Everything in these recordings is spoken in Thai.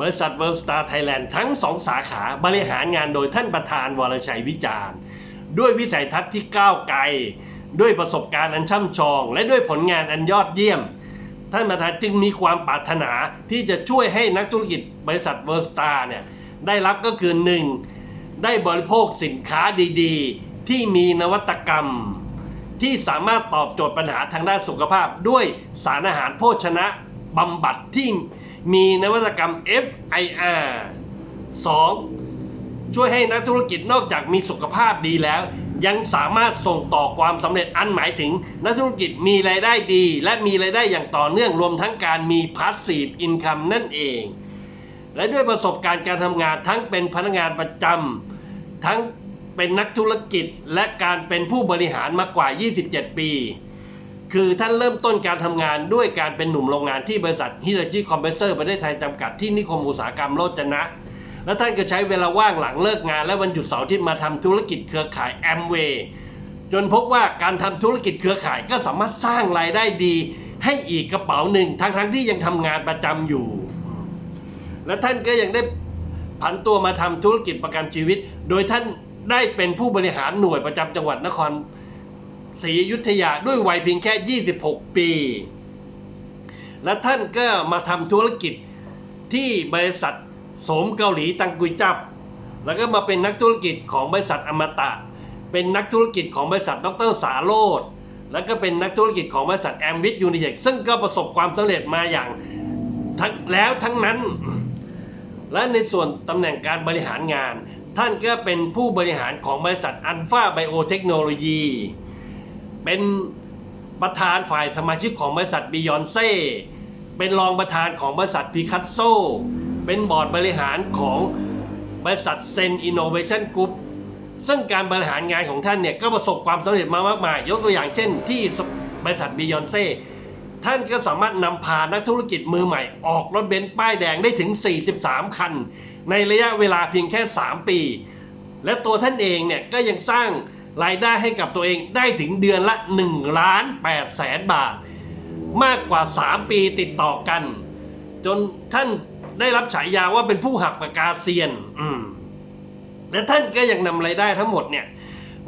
บริษัทเวิร์สตาร์ไทยแลนด์ทั้งสองสาขาบริหารงานโดยท่านประธานวรชัยวิจารณ์ ด้วยวิสัยทัศน์ที่ก้าวไกล ด้วยประสบการณ์อันช่ำชอง และด้วยผลงานอันยอดเยี่ยม ท่านประธานจึงมีความปรารถนาที่จะช่วยให้นักธุรกิจบริษัทเวิร์สตาร์เนี่ยได้รับก็คือหนึ่งได้บริโภคสินค้าดีๆ ที่มีนวัตกรรม ที่สามารถตอบโจทย์ปัญหาทางด้านสุขภาพ ด้วยสารอาหารโภชนะบำบัดที่ มีนวัตกรรม FIR 2. ช่วยให้นักธุรกิจนอกจากมีสุขภาพดีแล้ว ยังสามารถส่งต่อความสำเร็จอันหมายถึง นักธุรกิจมีรายได้ดี และมีรายได้อย่างต่อเนื่องรวมทั้งการมี passive income นั่นเอง และด้วยประสบการณ์การทำงานทั้งเป็นพนักงานประจำทั้งเป็นนักธุรกิจและการเป็นผู้บริหารมากว่า 27 ปี คือท่านเริ่มต้นการทำงานด้วยการเป็นหนุ่มโรงงานที่บริษัทฮิตาชิคอมเพรสเซอร์ประเทศไทยจำกัดที่นิคมอุตสาหกรรมโรจนะ และท่านก็ใช้เวลาว่างหลังเลิกงาน และวันหยุดเสาร์ที่มาทำธุรกิจเครือข่ายแอมเวย์จนพบว่าการทำธุรกิจเครือข่ายก็สามารถสร้างรายได้ดี ให้อีกกระเป๋าหนึ่งทั้งๆที่ยังทำงานประจำอยู่ และท่านก็ยังได้ผันตัวมาทำธุรกิจประกันชีวิต โดยท่านได้เป็นผู้บริหารหน่วยประจำจังหวัดนคร ศรีอยุธยาด้วยวัยเพียงแค่ 26 ปี และท่านก็มาทำธุรกิจที่บริษัทโสมเกาหลีตังกุยจับ แล้วก็มาเป็นนักธุรกิจของบริษัทอมตะ เป็นนักธุรกิจของบริษัทดรสาโรดแล้วก็เป็นนักธุรกิจของบริษัทแอมวิทยูนิเทคซึ่งก็ประสบความสำเร็จมาอย่างทั้งแล้วทั้งนั้น และในส่วนตำแหน่งการบริหารงาน ท่านก็เป็นผู้บริหารของบริษัทอันฟาไบโอเทคโนโลยี เป็นประธานฝ่ายสมาชิกของบริษัทบิยอนเซ่เป็นรองประธานของบริษัทพิคัสโซ เป็นบอร์ดบริหารของบริษัทเซนอินโนเวชั่นกรุ๊ปซึ่งการบริหารงานของท่านเนี่ย ก็ประสบความสำเร็จมามากมาย ยกตัวอย่างเช่นที่บริษัทบิยอนเซ่ท่านก็สามารถนำพานักธุรกิจมือใหม่ ออกรถเบนซ์ป้ายแดงได้ถึง 43 คัน ในระยะเวลาเพียงแค่ 3 ปี และตัวท่านเองเนี่ยก็ยังสร้าง รายได้ให้กับตัวเองได้ถึงเดือนละ1ล้าน8แสนบาท มากกว่า 3 ปีติดต่อกัน จนท่านได้รับฉายาว่าเป็นผู้หักปากกาเซียน อืมและท่านก็ยังนำรายได้ทั้งหมดเนี่ย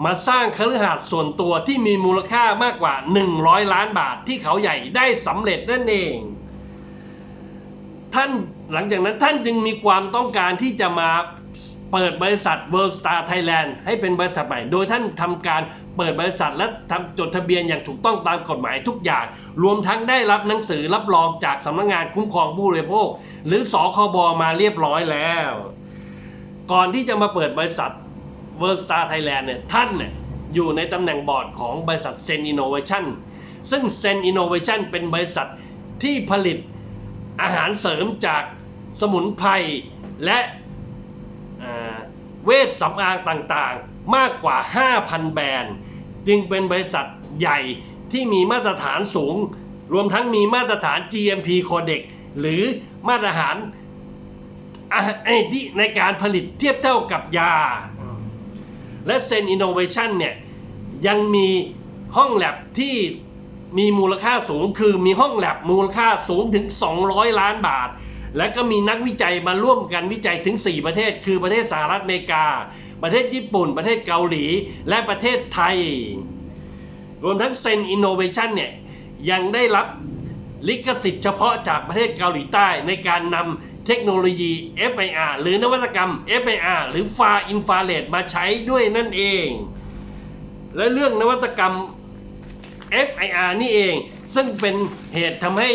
มาสร้างคฤหาสน์ส่วนตัวที่มีมูลค่ามากกว่า 100 ล้านบาทที่เขาใหญ่ได้สำเร็จนั่นเอง ท่านหลังจากนั้นท่านจึงมีความต้องการที่จะมา เปิดบริษัท World Star Thailand ให้เป็นบริษัทใหม่ โดยท่านทำการเปิดบริษัทและทำจดทะเบียนอย่างถูกต้องตามกฎหมายทุกอย่าง รวมทั้งได้รับหนังสือรับรองจากสำนักงานคุ้มครองผู้บริโภค หรือสคบมาเรียบร้อยแล้ว ก่อนที่จะมาเปิดบริษัท World Star Thailand เนี่ยท่านเนี่ยอยู่ในตำแหน่งบอร์ดของบริษัทเซนอินโนเวชันซึ่งเซนอินโนเวชันเป็นบริษัทที่ผลิตอาหารเสริมจากสมุนไพรและ เวชสำอางต่างๆ มากกว่า 5,000 แบรนด์ จึงเป็นบริษัทใหญ่ที่มีมาตรฐานสูง รวมทั้งมีมาตรฐาน GMP Codex หรือมาตรฐานไอ้ที่ในการผลิตเทียบเท่ากับยา และเซนอินโนเวชันเนี่ยยังมีห้องแลบที่มีมูลค่าสูงคือมีห้องแลบมูลค่าสูงถึง 200 ล้านบาท และก็มีนักวิจัยมาร่วมกันวิจัยถึง 4 ประเทศ คือประเทศสหรัฐอเมริกา ประเทศญี่ปุ่น ประเทศเกาหลี และประเทศไทย รวมทั้งเซนอินโนเวชันเนี่ยยังได้รับลิขสิทธิ์เฉพาะจากประเทศเกาหลีใต้ในการนำเทคโนโลยี FIR หรือนวัตกรรม FIR หรือ Far Infrared มาใช้ด้วยนั่นเอง และเรื่องนวัตกรรม FIR นี่เอง ซึ่งเป็นเหตุทำให้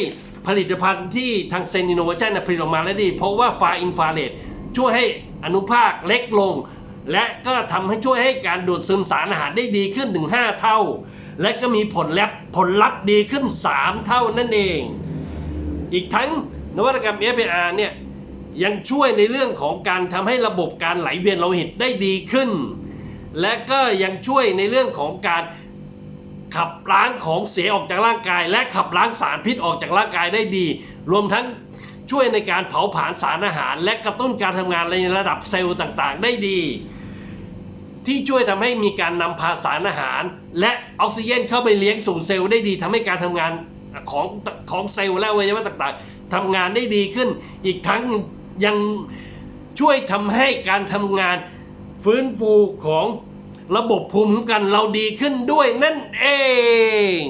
ผลิตภัณฑ์ที่ทางเซนอินโนเวชันผลิตออกมาแล้วดี เพราะว่า Far Infrared ช่วยให้อนุภาคเล็กลง และก็ทำให้ช่วยให้การดูดซึมสารอาหารได้ดีขึ้นถึง 5 เท่า และก็มีผลลัพธ์ผลลัพธ์ดีขึ้น 3 เท่านั่นเอง อีกทั้งนวัตกรรม FAR เนี่ยยังช่วยในเรื่องของการทำให้ระบบการไหลเวียนโลหิตได้ดีขึ้น และก็ยังช่วยในเรื่องของการ ขับล้างของเสียออกจากร่างกาย และขับล้างสารพิษออกจากร่างกายได้ดี รวมทั้งช่วยในการเผาผลาญสารอาหาร และกระตุ้นการทำงานในระดับเซลล์ต่างๆ ได้ดี ที่ช่วยทำให้มีการนำพาสารอาหาร และออกซิเจนเข้าไปเลี้ยงสู่เซลล์ได้ดีทำให้การทำงานของของเซลล์และอวัยวะต่างๆทำงานได้ดีขึ้น อีกทั้งยังช่วยทำให้การทำงานฟื้นฟูของ ระบบภูมิคุ้มกันเราดีขึ้นด้วยนั่นเอง